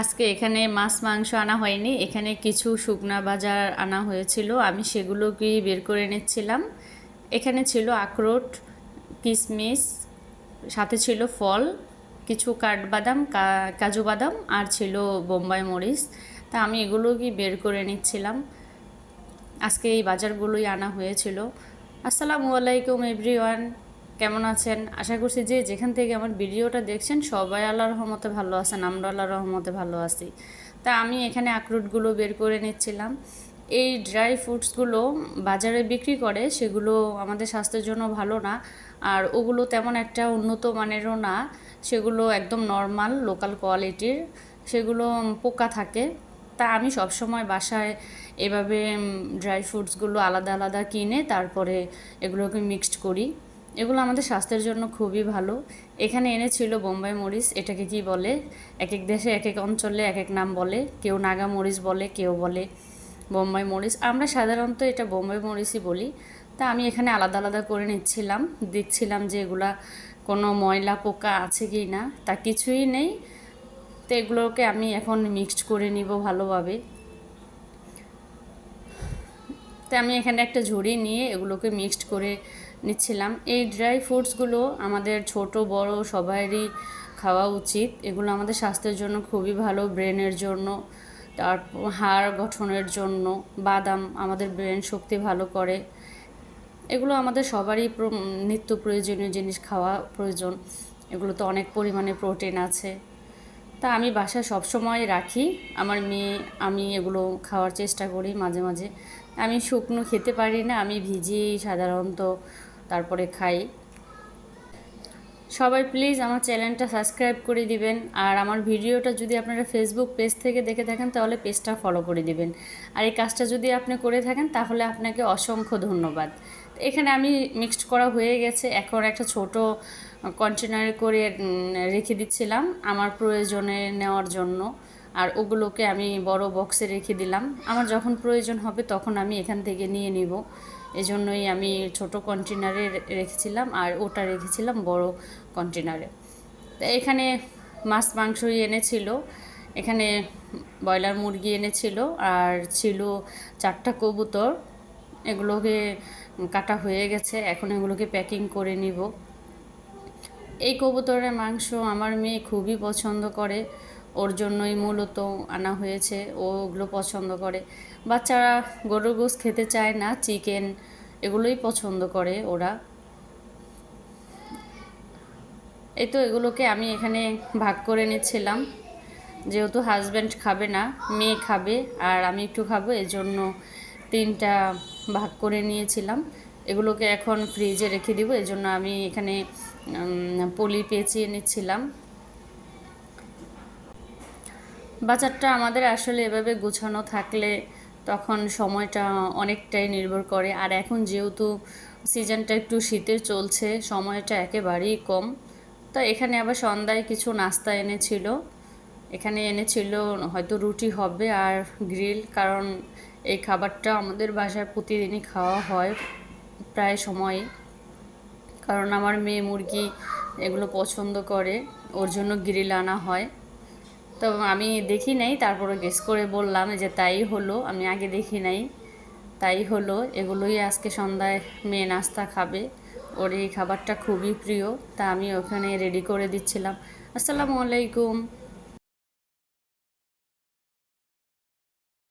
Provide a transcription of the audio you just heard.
আজকে এখানে মাছ, মাংস আনা হয়নি। এখানে কিছু শুকনা বাজার আনা হয়েছিল। আমি সেগুলোকে বের করে নিচ্ছিলাম এখানে ছিল আখরোট কিশমিশ সাথে ছিল ফল, কিছু কাঠবাদাম কাজু বাদাম আর ছিল বোম্বাই মরিচ। তা আমি এগুলোকে বের করে নিচ্ছিলাম আজকে এই বাজারগুলোই আনা হয়েছিল। আসসালামু আলাইকুম, এভরিওয়ান। কেমন আছেন? আশা করছি যে যেখান থেকে আমার ভিডিওটা দেখছেন, সবাই আল্লাহর রহমতে ভালো আছেন আমরা আল্লাহর রহমতে ভালো আছি। তা আমি এখানে আখরোটগুলো বের করে নিচ্ছিলাম। এই ড্রাই ফ্রুটসগুলো বাজারে বিক্রি করে, সেগুলো আমাদের স্বাস্থ্যের জন্য ভালো না। আর ওগুলো তেমন একটা উন্নত মানেরও না। সেগুলো একদম নর্মাল লোকাল কোয়ালিটির সেগুলো পোকা থাকে। তা আমি সবসময় বাসায় এভাবে ড্রাই ফ্রুটসগুলো আলাদা আলাদা কিনে তারপরে এগুলোকে মিক্সড করি। এগুলো আমাদের স্বাস্থ্যের জন্য খুবই ভালো। এখানে এনেছিল বোম্বাই মরিচ, এটাকে কি বলে? এক এক দেশে এক এক অঞ্চলে এক এক নাম বলে। কেউ নাগা মরিচ বলে, কেউ বলে বোম্বাই মরিচ। আমরা সাধারণত এটা বোম্বাই মরিচই বলি। তা আমি এখানে আলাদা আলাদা করে নিচ্ছিলাম। দেখছিলাম যে এগুলা কোনো ময়লা পোকা আছে কি না, তা কিছুই নেই। তো এগুলোকে আমি এখন মিক্সড করে নিব ভালোভাবে। তো আমি এখানে একটা ঝুড়ি নিয়ে এগুলোকে মিক্সড করে নিচ্ছিলাম। এই ড্রাই ফ্রুটসগুলো আমাদের ছোট, বড় সবারই খাওয়া উচিত। এগুলো আমাদের স্বাস্থ্যের জন্য খুবই ভালো ব্রেনের জন্য, তারপর হাড় গঠনের জন্য, বাদাম আমাদের ব্রেন শক্তি ভালো করে। এগুলো আমাদের সবারই নিত্য প্রয়োজনীয় জিনিস, খাওয়া প্রয়োজন। এগুলোতে অনেক পরিমাণে প্রোটিন আছে। তা আমি বাসায় সবসময় রাখি। আমার মেয়ে, আমি এগুলো খাওয়ার চেষ্টা করি মাঝে মাঝে। আমি শুকনো খেতে পারি না, আমি ভিজিয়েই সাধারণত, তারপরে খাই। সবাই প্লিজ আমার চ্যানেলটা সাবস্ক্রাইব করে দিবেন। আর আমার ভিডিওটা যদি আপনারা ফেসবুক পেজ থেকে দেখে থাকেন, তাহলে পেজটা ফলো করে দিবেন। আর এই কাজটা যদি আপনি করে থাকেন, তাহলে আপনাকে অসংখ্য ধন্যবাদ। এখানে আমি মিক্সড করা হয়ে গেছে। এখন একটা ছোট কন্টেনারে করে রেখে দিচ্ছিলাম আমার প্রয়োজনে নেওয়ার জন্য। আর ওগুলোকে আমি বড় বক্সে রেখে দিলাম। আমার যখন প্রয়োজন হবে তখন আমি এখান থেকে নিয়ে নিব। এজন্যই আমি ছোট কন্টেনারে রেখেছিলাম আর ওটা রেখেছিলাম বড় কন্টেনারে তা এখানে মাছ, মাংসই এনেছিল। এখানে ব্রয়লার, মুরগি এনেছিল। আর ছিল চারটা কবুতর। এগুলোকে কাটা হয়ে গেছে। এখন এগুলোকে প্যাকিং করে নিব। এই কবুতরের মাংস আমার মেয়ে খুবই পছন্দ করে। ওর জন্যই মূলত আনা হয়েছে, ও ওগুলো পছন্দ করে। বাচ্চারা গরুর গোস খেতে চায় না, চিকেন এগুলোই পছন্দ করে ওরা। এই তো এগুলোকে আমি এখানে ভাগ করে নিচ্ছিলাম। যেহেতু হাজব্যান্ড খাবে না, মেয়ে খাবে, আর আমি একটু খাব, এজন্য তিনটা ভাগ করে নিয়েছিলাম। এগুলোকে এখন ফ্রিজে রেখে দিব জন্য আমি এখানে পলি পেঁচিয়ে নিচ্ছিলাম। বাজারটা আমাদের আসলে এভাবে গোছানো থাকলে তখন সময়টা অনেকটাই নির্ভর করে। আর এখন যেহেতু সিজনটা একটু শীতের চলছে, সময়টা একেবারেই কম। তো এখানে আবার সন্ধ্যায় কিছু নাস্তা এনেছিল। এখানে এনেছিল হয়তো রুটি হবে আর গ্রিল, কারণ এই খাবারটা আমাদের বাসায় প্রতিদিনই খাওয়া হয়। প্রায় সময়ই কারণ আমার মেয়ে মুরগি এগুলো পছন্দ করে, ওর জন্য গ্রিল আনা হয়। তো আমি দেখি নাই, তারপরে গেস করে বললাম যে তাই হলো, আমি আগে দেখি নাই। তাই হলো, এগুলোই আজকে সন্ধ্যায় মেয়ে নাস্তা খাবে। ওর এই খাবারটা খুবই প্রিয়, তা আমি ওখানে রেডি করে দিচ্ছিলাম। আসসালামু আলাইকুম।